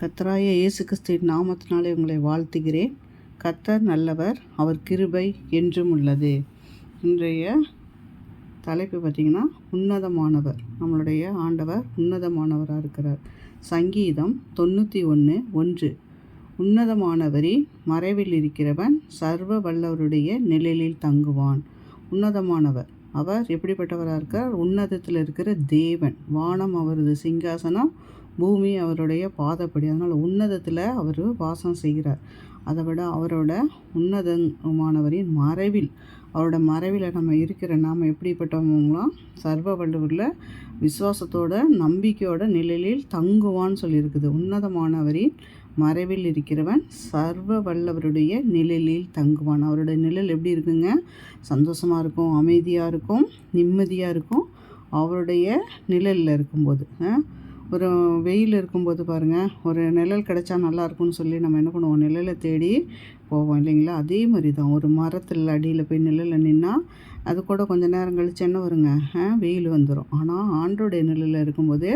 கத்தராய இயேசு கிறிஸ்துவின் நாமத்தினாலே உங்களை வாழ்த்துகிறேன். கத்தர் நல்லவர் அவர் கிருபை என்றும் உள்ளது. இன்றைய தலைப்பு பார்த்திங்கன்னா உன்னதமானவர். நம்மளுடைய ஆண்டவர் உன்னதமானவராக இருக்கிறார். சங்கீதம் தொண்ணூற்றி ஒன்று ஒன்று. உன்னதமானவரின் மறைவில் இருக்கிறவன் சர்வ வல்லவருடைய நிழலில் தங்குவான். உன்னதமானவர். அவர் எப்படிப்பட்டவராக இருக்கார்? உன்னதத்தில் இருக்கிற தேவன். வானம் அவரது சிங்காசனம் பூமி அவருடைய பாதப்படி. அதனால் உன்னதத்தில் அவர் வாசம் செய்கிறார். அதை விட அவரோட உன்னதமானவரின் மறைவில் அவரோட மறைவில் நம்ம இருக்கிற நாம் எப்படிப்பட்டவங்களாம் சர்வ வள்ளுவரில் விசுவாசத்தோட நம்பிக்கையோட நிழலில் தங்குவான்னு சொல்லியிருக்குது. உன்னதமானவரின் மறைவில் இருக்கிறவன் சர்வ வல்லவருடைய நிழலில் தங்குவான். அவருடைய நிழல் எப்படி இருக்குங்க? சந்தோஷமாக இருக்கும் அமைதியாக இருக்கும் நிம்மதியாக இருக்கும். அவருடைய நிழலில் இருக்கும்போது ஒரு வெயில் இருக்கும்போது பாருங்கள் ஒரு நிழல் கிடைச்சா நல்லாயிருக்கும்னு சொல்லி நம்ம என்ன பண்ணுவோம்? நிழலை தேடி போவோம் இல்லைங்களா? அதே மாதிரி தான் ஒரு மரத்தில் அடியில் போய் நிழலில் நின்னால் அது கூட கொஞ்சம் நேரம் கழிச்சு என்ன வருங்க? வெயில் வந்துடும் ஆனால் ஆண்டோடைய நிழலில் இருக்கும்போது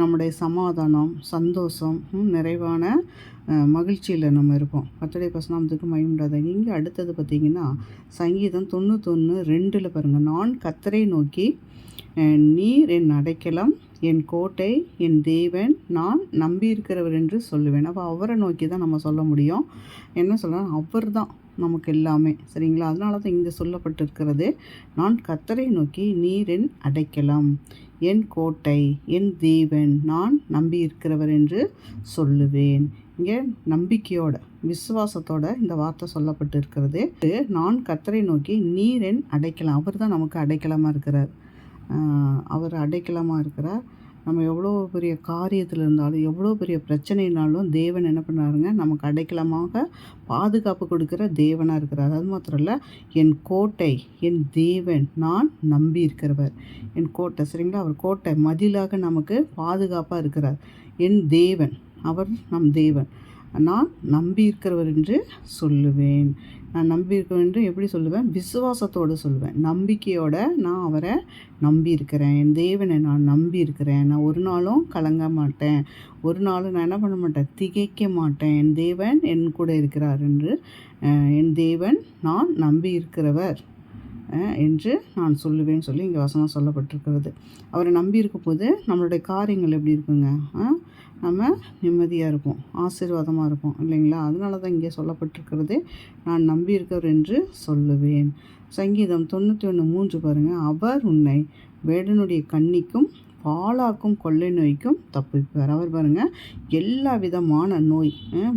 நம்முடைய சமாதானம் சந்தோஷம் நிறைவான மகிழ்ச்சியில் நம்ம இருப்போம். பத்தடை பசுநாமத்துக்கு மயமுண்டாத இங்கே அடுத்தது பார்த்திங்கன்னா சங்கீதம் தொண்ணூத்தொன்று ரெண்டில் பாருங்கள் நான் கத்தரை நோக்கி நீர் என் அடைக்கலம் என் கோட்டை என் தேவன் நான் நம்பியிருக்கிறவர் என்று சொல்லுவேன். அப்போ அவரை நோக்கி தான் நம்ம சொல்ல முடியும். என்ன சொல்லலாம் அவர் தான் நமக்கு எல்லாமே. சரிங்களா? அதனால தான் இங்கே சொல்லப்பட்டிருக்கிறது நான் கத்தரை நோக்கி நீர் என் அடைக்கலாம் என் கோட்டை என் தேவன் நான் நம்பி இருக்கிறவர் என்று சொல்லுவேன். இங்கே நம்பிக்கையோட விசுவாசத்தோட இந்த வார்த்தை சொல்லப்பட்டு இருக்கிறது நான் கத்தரை நோக்கி நீர் என் அடைக்கலாம் அவர் தான் நமக்கு அடைக்கலமாக இருக்கிறார். அவர் அடைக்கலமாக இருக்கிறார். நம்ம எவ்வளோ பெரிய காரியத்தில் இருந்தாலும் எவ்வளோ பெரிய பிரச்சனைனாலும் தேவன் என்ன பண்ணாருங்க? நமக்கு அடைக்கலமாக பாதுகாப்பு கொடுக்குற தேவனாக இருக்கிறார். அது மாத்திரம் இல்லை என் கோட்டை என் தேவன் நான் நம்பி இருக்கிறவர். என் கோட்டை சரிங்களா? அவர் கோட்டை மதிலாக நமக்கு பாதுகாப்பாக இருக்கிறார். என் தேவன் அவர் நம் தேவன். நான் நம்பி இருக்கிறவர் என்று சொல்லுவேன். நான் நம்பி இருக்கேன் என்று எப்படி சொல்லுவேன்? விசுவாசத்தோடு சொல்லுவேன். நம்பிக்கையோட நான் அவரை நம்பி இருக்கிறேன் என் தேவனை நான் நம்பி இருக்கிறேன் நான் ஒரு நாளும் கலங்க மாட்டேன். ஒரு நாளும் நான் என்ன பண்ண மாட்டேன்? திகைக்க மாட்டேன். என் தேவன் என் கூட இருக்கிறார் என்று என் தேவன் நான் நம்பி இருக்கிறவர் என்று நான் சொல்லுவேன் சொல்லி இங்கே வசனம் சொல்லப்பட்டிருக்கிறது. அவரை நம்பி இருக்கும் போது நம்மளுடைய காரியங்கள் எப்படி இருக்குங்க? நம்ம நிம்மதியாக இருப்போம். ஆசீர்வாதமாக இருப்போம். இல்லைங்களா? அதனால தான் இங்கே சொல்லப்பட்டிருக்கிறது நான் நம்பியிருக்கவர் என்று சொல்லுவேன். சங்கீதம் தொண்ணூற்றி ஒன்று மூன்று பாருங்கள் அவர் உன்னை வேடனுடைய கண்ணிக்கும் பாலாக்கும் கொள்ளை நோய்க்கும் தப்பிப்பார். அவர் பாருங்கள் எல்லா விதமான நோய்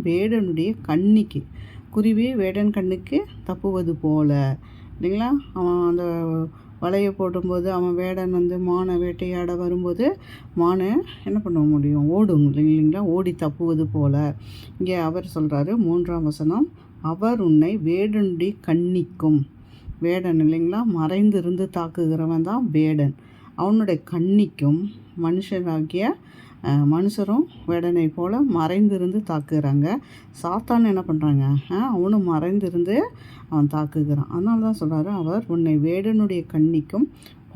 வேடனுடைய கண்ணிக்கு குருவி வேடன் கண்ணுக்கு தப்புவது போல. இல்லைங்களா அவன் அந்த வலையை போடும்போது அவன் வேடன் வந்து மானை வேட்டையாட வரும்போது மானை என்ன பண்ண முடியும்? ஓடும் இல்லைங்களா? ஓடி தப்புவது போல. இங்கே அவர் சொல்கிறாரு மூன்றாம் வசனம் அவர் உன்னை வேடனுடைய கண்ணிக்கும். வேடன் இல்லைங்களா? மறைந்திருந்து தாக்குகிறவன் தான் வேடன். அவனுடைய கண்ணிக்கும் மனுஷனாகிய மனுஷரும் வேடனை போல் மறைந்திருந்து தாக்குகிறாங்க. சாத்தான் என்ன பண்ணுறாங்க அவனும் மறைந்திருந்து அவன் தாக்குகிறான். அதனால தான் சொல்கிறாரு அவர் உன்னை வேடனுடைய கண்ணிக்கும்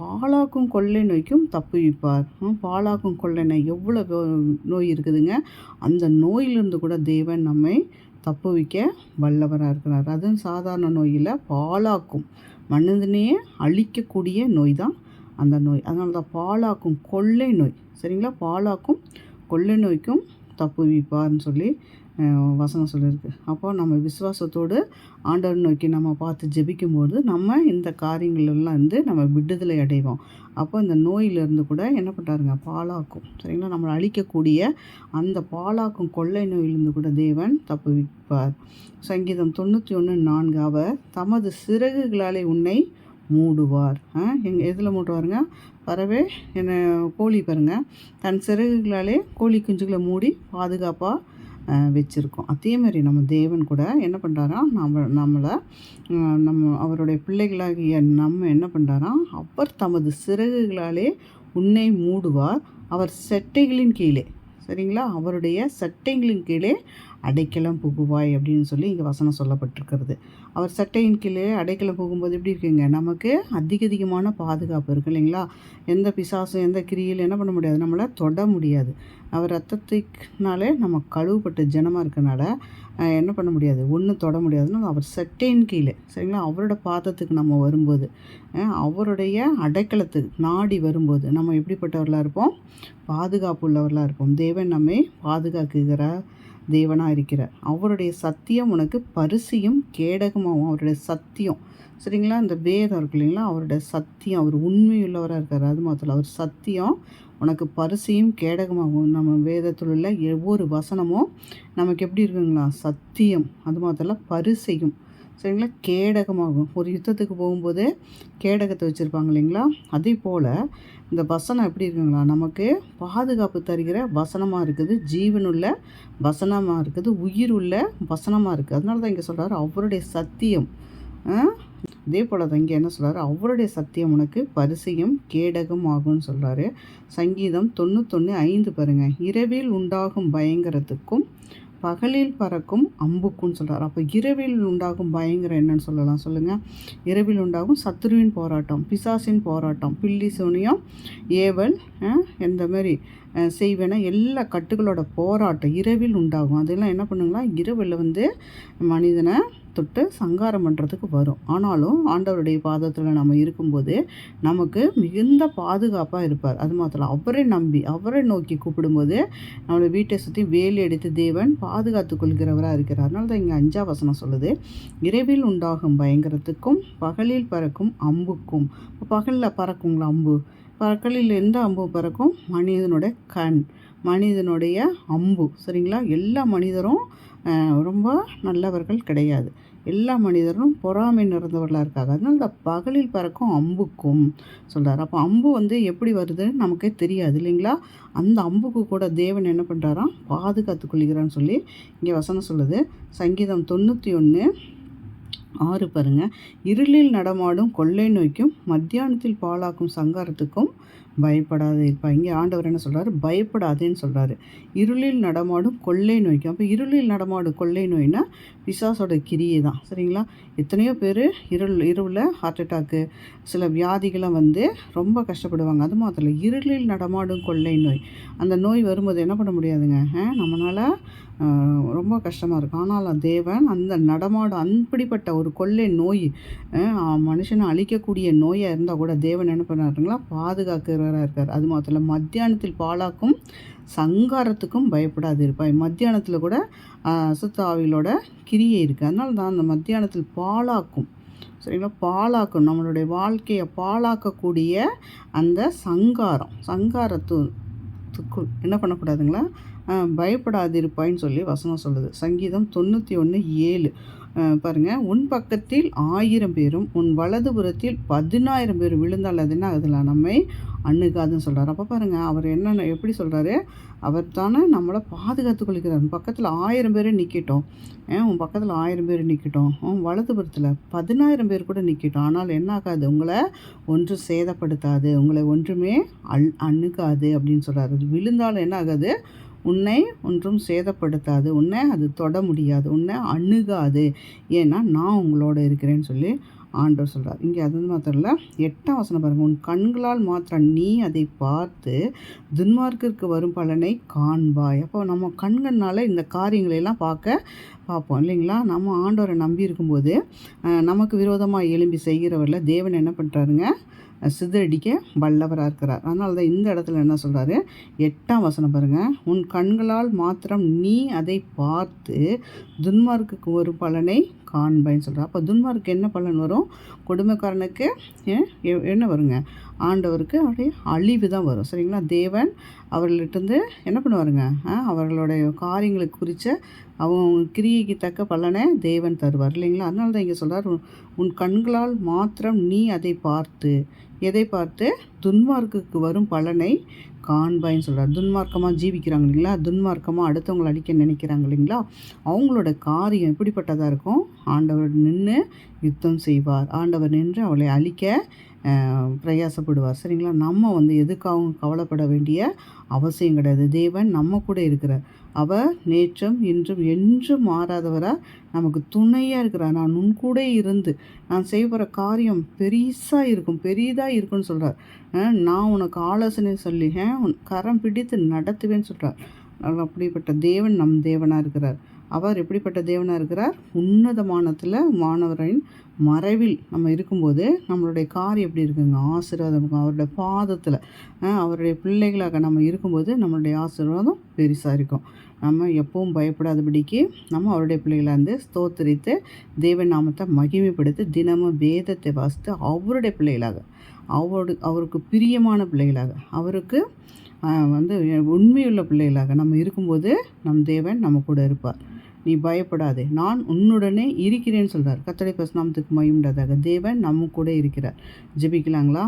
பாலாக்கும் கொள்ளை நோய்க்கும் தப்புவிப்பார். பாலாக்கும் கொள்ளை நோய் எவ்வளோ நோய் இருக்குதுங்க? அந்த நோயிலிருந்து கூட தேவன் நம்மை தப்புவிக்க வல்லவராக இருக்கிறார். அதுவும் சாதாரண நோயில் பாலாக்கும் மனிதனையே அழிக்கக்கூடிய நோய் தான் அந்த நோய். அதனால தான் பாலாக்கும் கொள்ளை நோய். சரிங்களா? பாலாக்கும் கொள்ளை நோய்க்கும் தப்பு தப்புவிப்பார்னு சொல்லி வசனம் சொல்லியிருக்கு. அப்போ நம்ம விசுவாசத்தோடு ஆண்டவர் நோக்கி நம்ம பார்த்து ஜெபிக்கும்போது நம்ம இந்த காரியங்களெல்லாம் வந்து நம்ம விடுதலை அடைவோம். அப்போ இந்த நோயிலிருந்து கூட என்ன பண்ணுறாருங்க பாலாக்கும். சரிங்களா? நம்மளை அழிக்கக்கூடிய அந்த பாலாக்கும் கொள்ளை நோயிலிருந்து கூட தேவன் தப்புவிப்பார் சங்கீதம் தொண்ணூற்றி ஒன்று நான்கு. அவர் தமது சிறகுகளாலே உன்னை மூடுவார். எங்கள் எதில் மூடுவாருங்க? பறவை என்ன கோழி பாருங்கள் தன் சிறகுகளாலே கோழி குஞ்சுகளை மூடி பாதுகாப்பாக வச்சுருக்கோம். அதே மாதிரி நம்ம தேவன் கூட என்ன பண்ணுறாரா நம்ம நம்மளை நம்ம அவருடைய பிள்ளைகளாகிய நம்ம என்ன பண்ணுறாரா அவர் தமது சிறகுகளாலே உன்னை மூடுவார். அவர் செட்டைகளின் கீழே சரிங்களா? அவருடைய சட்டைகளின் கீழே அடைக்கலம் புகுவாய் அப்படின்னு சொல்லி இங்கே வசனம் சொல்லப்பட்டிருக்கிறது. அவர் சட்டையின் கீழே அடைக்கலம் போகும்போது எப்படி இருக்குங்க? நமக்கு அதிக அதிகமான பாதுகாப்பு இருக்குது இல்லைங்களா? எந்த பிசாசும் எந்த கிரியிலும் என்ன பண்ண முடியாது? நம்மளை தொட முடியாது. அவர் ரத்தத்துக்குனாலே நம்ம கழுவுப்பட்ட ஜனமாக இருக்கனால என்ன பண்ண முடியாது? ஒன்றும் தொட முடியாதுன்னா அவர் சட்டையின் கீழே சரிங்களா? அவரோட பாதத்துக்கு நம்ம வரும்போது அவருடைய அடைக்கலத்துக்கு நாடி வரும்போது நம்ம எப்படிப்பட்டவர்களாக இருப்போம்? பாதுகாப்பு உள்ளவர்களாக இருப்போம். தேவன் நம்மை பாதுகாக்குகிற தேவனாக இருக்கிறார். அவருடைய சத்தியம் உனக்கு பரிசையும் கேடகமாகவும் அவருடைய சத்தியம். சரிங்களா? இந்த வேதம் இருக்கு இல்லைங்களா? அவருடைய சத்தியம் அவர் உண்மையுள்ளவராக இருக்கார். அது மாத்திரம் அவர் சத்தியம் உனக்கு பரிசையும் கேடகமாகும் நம்ம வேதத்தில் உள்ள ஒவ்வொரு வசனமும் நமக்கு எப்படி இருக்குங்களா? சத்தியம். அது மாத்திரம் பரிசையும். சரிங்களா? கேடகமாகும். ஒரு யுத்தத்துக்கு போகும்போது கேடகத்தை வச்சுருப்பாங்க இல்லைங்களா? அதே போல் இந்த வசனம் எப்படி இருக்குங்களா? நமக்கு பாதுகாப்பு தருகிற வசனமாக இருக்குது ஜீவனுள்ள வசனமாக இருக்குது உயிர் உள்ள வசனமாக இருக்குது. அதனால தான் இங்கே சொல்கிறார் அவருடைய சத்தியம். அதே போல் தான் இங்கே என்ன சொல்கிறாரு அவருடைய சத்தியம் உனக்கு பரிசையும் கேடகம் ஆகும்னு சொல்கிறாரு சங்கீதம் தொண்ணூத்தொன்று ஐந்து பாருங்கள் இரவில் உண்டாகும் பயங்கரத்துக்கும் பகலில் பறக்கும் அம்புக்குன்னு சொல்கிறார் அப்போ இரவில் உண்டாகும் பயங்கரம் என்னன்னு சொல்லலாம். சொல்லுங்கள் இரவில் உண்டாகும் சத்துருவின் போராட்டம் பிசாசின் போராட்டம் பில்லி சோனியம் ஏவல் எந்த மாதிரி செய்வேனா எல்லா கட்டுகளோட போராட்டம் இரவில் உண்டாகும். அதெல்லாம் என்ன பண்ணுங்களா? இரவில் வந்து மனிதனை தொட்டு சங்காரம் பண்ணுறதுக்கு வரும். ஆனாலும் ஆண்டவருடைய பாதத்தில் நம்ம இருக்கும்போது நமக்கு மிகுந்த பாதுகாப்பாக இருப்பார். அது மாத்திரம் அவரை நம்பி அவரை நோக்கி கூப்பிடும்போது நம்மளை வீட்டை சுற்றி வேலி எடுத்து தேவன் பாதுகாத்து கொள்கிறவராக இருக்கிறார். அதனால தான் இங்கே அஞ்சா வசனம் சொல்லுது இரவில் உண்டாகும் பயங்கரத்துக்கும் பகலில் பறக்கும் அம்புக்கும். பகலில் பறக்குங்களா அம்பு? பகலில் எந்த அம்பு பறக்கும்? மனிதனுடைய கண். மனிதனுடைய அம்பு. சரிங்களா? எல்லா மனிதரும் ரொம்ப நல்லவர்கள் கிடையாது. எல்லா மனிதரும் பொறாமை நிறந்தவர்களாக இருக்காங்க. அதனால் இந்த பகலில் பறக்கும் அம்புக்கும் சொல்கிறார் அப்போ அம்பு வந்து எப்படி வருதுன்னு நமக்கே தெரியாது இல்லைங்களா? அந்த அம்புக்கு கூட தேவன் என்ன பண்ணுறாராம் பாதுகாத்து கொள்கிறான்னு சொல்லி இங்கே வசனம் சொல்லுது. சங்கீதம் தொண்ணூற்றி ஒன்று ஆறு பாருங்கள் இருளில் நடமாடும் கொள்ளை நோய்க்கும் மத்தியானத்தில் பாலாக்கும் சங்காரத்துக்கும் பயப்படாது இருப்பா. இங்கே ஆண்டவர் என்ன சொல்கிறாரு பயப்படாதேன்னு சொல்கிறாரு இருளில் நடமாடும் கொள்ளை நோய்க்கும் அப்போ இருளில் நடமாடும் கொள்ளை நோய்னா பிசாசோட கிரியை தான் சரிங்களா? எத்தனையோ பேர் இருள் இருளில் ஹார்ட் அட்டாக்கு சில வியாதிகளை வந்து ரொம்ப கஷ்டப்படுவாங்க. அது மாத்திரம் இருளில் நடமாடும் கொள்ளை நோய். அந்த நோய் வரும்போது என்ன பண்ண முடியாதுங்க? நம்மளால் ரொம்ப கஷ்டமாக இருக்கும். ஆனால் தேவன் அந்த நடமாடும் அப்படிப்பட்ட ஒரு கொள்ளை நோய் மனுஷனை அழிக்கக்கூடிய நோயாக இருந்தால் கூட தேவன் என்ன பண்ணாருங்களா பாதுகாக்கிறவராக இருக்கார். அது மாத்திரம் மத்தியானத்தில் பாலாக்கும் சங்காரத்துக்கும் பயப்படாது இருப்பாய் மத்தியானத்தில் கூட சுத்த ஆவிகளோட கிரியை இருக்குது அதனால தான் அந்த மத்தியானத்தில் பாலாக்கும் சரிங்களா? பாலாக்கும் நம்மளுடைய வாழ்க்கையை பாலாக்கக்கூடிய அந்த சங்காரம் சங்காரத்து என்ன பண்ணக்கூடாதுங்களா? பயப்படாதிருப்பாயின்னு சொல்லி வசனம் சொல்லுது. சங்கீதம் தொண்ணூற்றி ஒன்று ஏழு பாருங்கள் உன் பக்கத்தில் ஆயிரம் பேரும் உன் வலதுபுறத்தில் பதினாயிரம் பேர் விழுந்தால் அது என்ன? அதில் நம்மை அண்ணுக்காதுன்னு சொல்கிறார் அப்போ பாருங்கள் அவர் என்ன எப்படி சொல்கிறாரு அவர் தானே நம்மளை பாதுகாத்து கொள்கிறார். உன் பக்கத்தில் ஆயிரம் பேர் நிற்கட்டும் உன் பக்கத்தில் ஆயிரம் பேர் நிற்கட்டும் உன் வலதுபுறத்தில் பதினாயிரம் பேர் கூட நிற்கட்டும் ஆனால் என்ன ஆகாது உங்களை ஒன்றும் சேதப்படுத்தாது. உங்களை ஒன்றுமே அல் அண்ணுக்காது அப்படின்னு சொல்கிறார் விழுந்தாலும் என்ன ஆகாது? உன்னை ஒன்றும் சேதப்படுத்தாது. உன்னை அது தொட முடியாது. உன்னை அணுகாது. ஏன்னா நான் உங்களோட இருக்கிறேன்னு சொல்லி ஆண்டவர் சொல்கிறார் இங்கே அது மாத்திரம் இல்லை எட்டாம் வசனம் பாருங்கள் உன் கண்களால் மாத்திரம் நீ அதை பார்த்து துன்மார்க்கிற்கு வரும் பலனை காண்பாய். அப்போ நம்ம கண்கள்னால இந்த காரியங்களையெல்லாம் பார்க்க பார்ப்போம் இல்லைங்களா? நம்ம ஆண்டவரை நம்பி இருக்கும்போது நமக்கு விரோதமாக எழும்பி செய்கிறவரில் தேவன் என்ன பண்ணுறாருங்க சிதறடிக்க வல்லவராக இருக்கிறார். அதனால தான் இந்த இடத்துல என்ன சொல்கிறாரு எட்டாம் வசனம் பாருங்கள் உன் கண்களால் மாத்திரம் நீ அதை பார்த்து துன்மார்க்குக்கு ஒரு பலனை காண்பைன்னு சொல்கிறார் அப்போ துன்மார்க்கு என்ன பலன் வரும்? கொடுமைக்காரனுக்கு என்ன வருங்க? ஆண்டவருக்கு அப்படியே அழிவு தான் வரும். சரிங்களா? தேவன் அவர்களிட்டருந்து என்ன பண்ணுவாருங்க? அவர்களுடைய காரியங்களுக்கு குறித்த அவங்க கிரியைக்கு தக்க பலனை தேவன் தருவார் இல்லைங்களா? அதனால தான் இங்கே சொல்கிறார் உன் கண்களால் மாத்திரம் நீ அதை பார்த்து எதை பார்த்து? துன்மார்க்குக்கு வரும் பலனை காண்பாயின்னு சொல்கிறார் துன்மார்க்கமாக ஜீவிக்கிறாங்க இல்லைங்களா? துன்மார்க்கமாக அடுத்தவங்களை அடிக்க நினைக்கிறாங்க இல்லைங்களா? அவங்களோட காரியம் எப்படிப்பட்டதாக இருக்கும்? ஆண்டவர் நின்று யுத்தம் செய்வார். ஆண்டவர் நின்று அவளை அழிக்க பிரயாசப்படுவார். சரிங்களா? நம்ம வந்து எதுக்காகவும் கவலைப்பட வேண்டிய அவசியம் கிடையாது. தேவன் நம்ம கூட இருக்கிறார். அவர் நேற்றும் இன்றும் என்றும் மாறாதவராக நமக்கு துணையாக இருக்கிறார். நான் நுண்கூட இருந்து நான் செய்ய போகிற காரியம் பெரிசாக இருக்கும் பெரிதாக இருக்குன்னு சொல்கிறார் நான் உனக்கு ஆலோசனை சொல்லி உன் கரம் பிடித்து நடத்துவேன்னு சொல்கிறார் அப்படிப்பட்ட தேவன் நம் தேவனாக இருக்கிறார். அவர் எப்படிப்பட்ட தேவனாக இருக்கிறார்? உன்னதமானத்தில் மாணவரின் மறைவில் நம்ம இருக்கும்போது நம்மளுடைய கார் எப்படி இருக்குங்க? ஆசீர்வாதம் இருக்கும். அவருடைய பாதத்தில் அவருடைய பிள்ளைகளாக நம்ம இருக்கும்போது நம்மளுடைய ஆசீர்வாதம் பெருசாக இருக்கும். நம்ம எப்பவும் பயப்படாதபடிக்கு நம்ம அவருடைய பிள்ளைகளாக இருந்து ஸ்தோத்தரித்து தேவன் நாமத்தை மகிமைப்படுத்தி தினமும் வேதத்தை வாசித்து அவருடைய பிள்ளைகளாக அவரோடு அவருக்கு பிரியமான பிள்ளைகளாக அவருக்கு வந்து உண்மையுள்ள பிள்ளைகளாக நம்ம இருக்கும்போது நம் தேவன் நம்ம கூட இருப்பார். நீ பயப்படாதே. நான் உன்னுடனே இருக்கிறேன்னு சொல்கிறார் கத்தடை பசுநாமத்துக்கு மயமுண்டதாக தேவன் நம்ம கூட இருக்கிறார். ஜெபிக்கலாங்களா?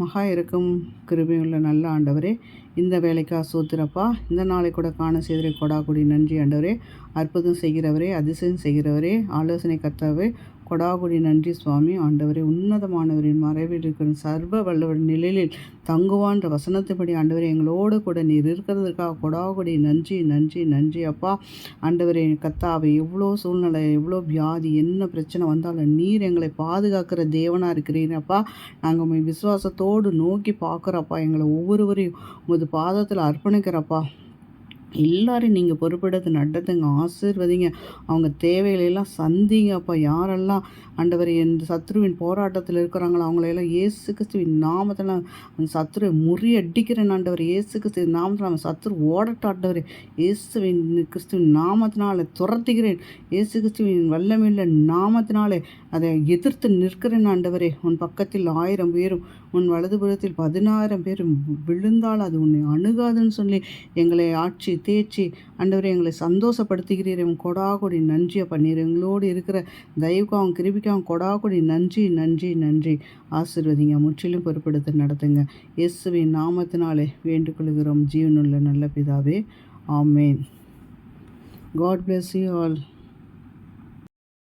மகா இருக்கும் கிருபியுள்ள நல்ல ஆண்டவரே இந்த வேலைக்கா சோத்திரப்பா இந்த நாளை கூட காண செய்தரை கொடாக்குடி நன்றி ஆண்டவரே. அற்புதம் செய்கிறவரே அதிசயம் செய்கிறவரே ஆலோசனை கத்தவே கொடாகுடி. நன்றி சுவாமி. ஆண்டவரே உன்னதமானவரின் மறைவில் இருக்கிற சர்வ வல்லவர் நிலையில் தங்குவான்ற வசனத்தின்படி ஆண்டவரே எங்களோடு கூட நீர் இருக்கிறதுக்காக கொடாகுடி. நன்றி நன்றி நன்றி அப்பா. ஆண்டவரே கத்தாவை எவ்வளோ சூழ்நிலை எவ்வளோ வியாதி என்ன பிரச்சனை வந்தாலும் நீர் எங்களை பாதுகாக்கிற தேவனாக இருக்கிறீங்கப்பா நாங்கள் உங்கள் விசுவாசத்தோடு நோக்கி பார்க்குறப்பா எங்களை ஒவ்வொருவரையும் உமது பாதத்தில் அர்ப்பணிக்கிறப்பா எல்லாரும் நீங்கள் பொறுப்பெடுத்து நடத்துங்க ஆசிர்வதிங்க. அவங்க தேவைகளெல்லாம் சந்திங்க. அப்போ யாரெல்லாம் ஆண்டவர் என் சத்ருவின் போராட்டத்தில் இருக்கிறாங்களோ அவங்களையெல்லாம் ஏசு கிறிஸ்துவின் நாமத்தில் அந்த சத்ருவை முறியடிக்கிறேன் ஆண்டவர். ஏசு கிறிஸ்துவின் நாமத்தில் அவன் சத்ரு ஓடட்டாண்டவர் இயேசுவின் கிறிஸ்துவின் நாமத்தினாலே துரத்துகிறேன். ஏசு கிறிஸ்துவின் வல்லமில்ல நாமத்தினாலே அதை எதிர்த்து நிற்கிறேன் ஆண்டவரே. உன் பக்கத்தில் ஆயிரம் பேரும் உன் வலதுபுறத்தில் பதினாயிரம் பேரும் விழுந்தால் அது உன்னை அணுகாதுன்னு சொல்லி எங்களை ஆட்சி தேய்ச்சி ஆண்டவரே எங்களை சந்தோஷப்படுத்துகிறீர். என் கொடாகுடி நன்றியை பண்ணீர் எங்களோடு இருக்கிற தயவுக்காவும் கொடா கொடி நன்றி நன்றி நன்றி. ஆசிர்வதிங்க முற்றிலும் பொறுப்படுத்த நடத்துங்க. இயேசுவின் நாமத்தினாலே வேண்டுகொள்கிறோம். ஜீவனுள்ள நல்ல பிதாவே amen. God bless you all